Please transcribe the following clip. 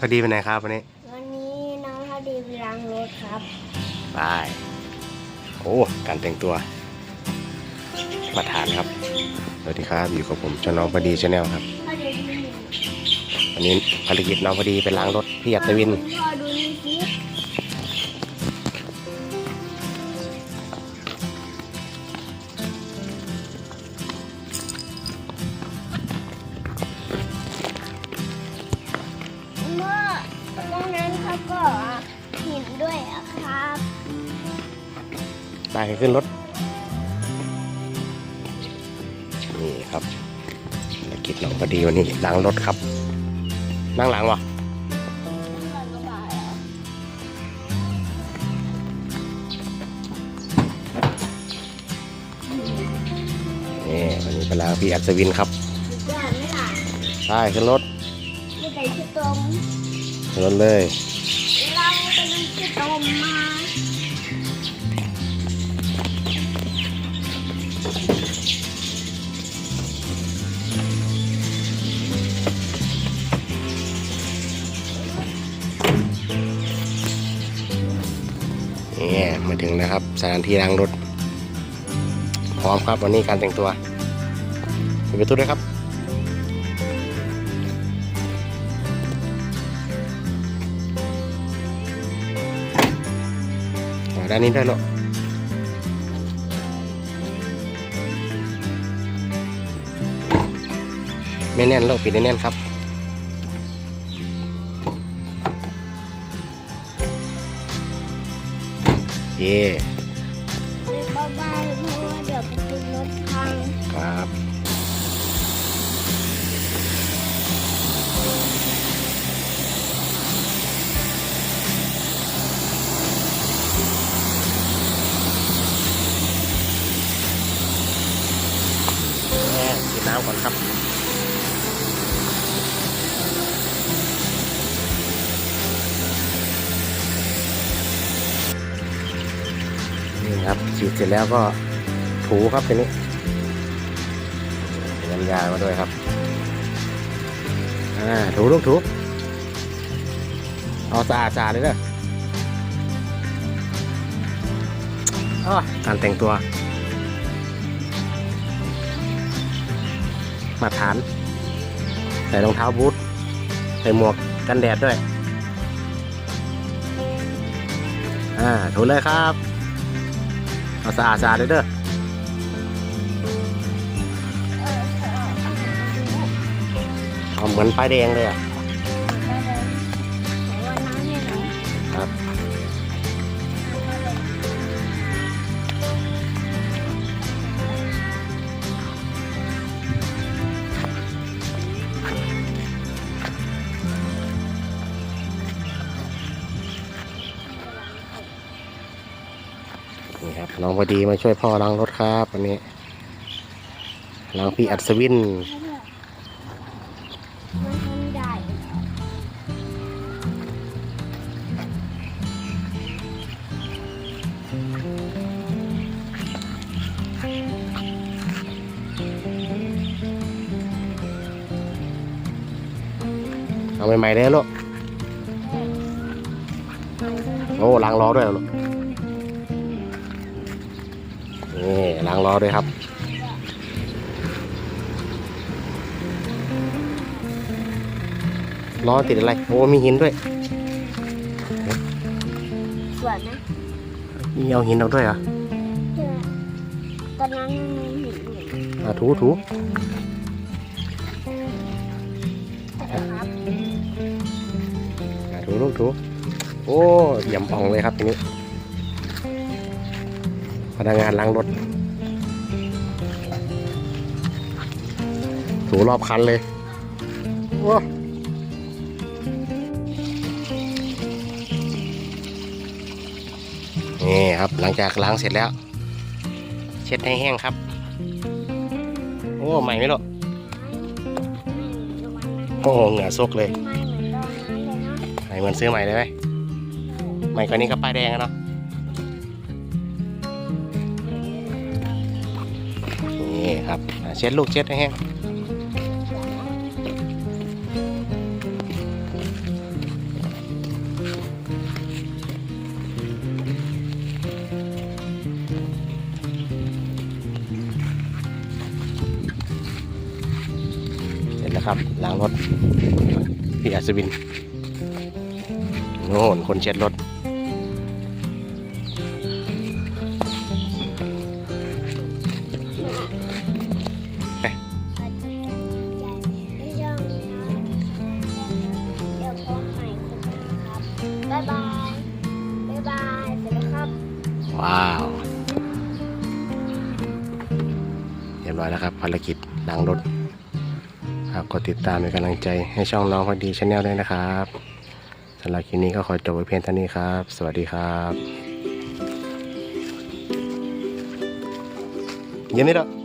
พอดีไปไหนครับวันนี้ วันนี้น้องพอดีไปล้างรถครับไปโอ้การแต่งตัวมาทานครับ สวัสดีครับ อยู่กับผมชน้องพอดีชาแนลครับ พอดีนี่วันนี้ภารกิจน้องพอดีไปล้างรถพี่อัศวินพ่อ ครับไปขึ้นรถ นี่ครับภารกิจน้องพอดีวันนี้ล้างรถครับ นั่งหลังวะนี่วันนี้ไปล้างพี่อัศวินครับสุดยอดไหมล่ะไปขึ้นรถ ไม่ใส่ชุดตมขึ้นรถเลยเราเป็นชุด ตมมานี่มาถึงนะครับสถานที่ล้างรถ พร้อมครับวันนี้การแต่งตัวปิดประตูด้วยครับ ด้านนี้ได้วยลูกไม่แน่นลูกปิดให้แน่นครับเย่เบาๆเพราะว่าเดี๋ยวประตูรถพังครับ น้ำก่อนครับ นี่ครับฉีดเสร็จแล้วก็ถูครับทีนี้น้ำยามาด้วยครับอ่าถูลูกถูเอาสะอาดสะอาดเลยเด้ออ้อการแต่งตัว มาฐาน ใส่รองเท้าบูทใส่หมวกกันแดดด้วย อ่าถูเลยครับเอาสะอาดสะอาดเลยเด้อเออเออเอาเอาเหมือนป้ายแดงเลยอะ น้องพอดีมาช่วยพ่อล้างรถครับวันนี้ล้างพี่อัศวินเอาใหม่ๆเลยลูกโอ้ล้างล้อด้วยเหรอลูก นี่ล้างล้อด้วยครับ ล้อติดอะไร โอ้ มีหินด้วยส่วนนะมีเอาหินออกด้วยเหรอะเชื่อตอนนั้นมันมีหินอยู่อะถูถูนะครับอะถูลูกถูโอ้ยำอ่องเลยครับทีนี้ พนักงานล้างรถถูรอบคันเลยโอ้นี่ครับหลังจากล้างเสร็จแล้ว เช็ดให้แห้งครับ โอ้ใหม่ไหมลูกโอ้เหงื่อซกเลยไม่เหมือนตอนนั้นเลยเนาะใหม่เหมือนซื้อใหม่เลยไหมใหม่กว่านี้ก็ป้ายแดงอะเนาะ ครับเช็ดลูกเช็ดให้แห้งเสร็จแล้วครับล้างรถพี่อัศวินโน่นคนเช็ดรถ ว้าวเรียบร้อยแล้วครับภารกิจล้างรถครับกดติดตามเป็นกำลังใจให้ช่องน้องพอดีชาแนลด้วยนะครับสำหรับคลิปนี้ก็ขอจบไว้เพียงเท่านี้ครับ สวัสดีครับเย็นนี้แล้ว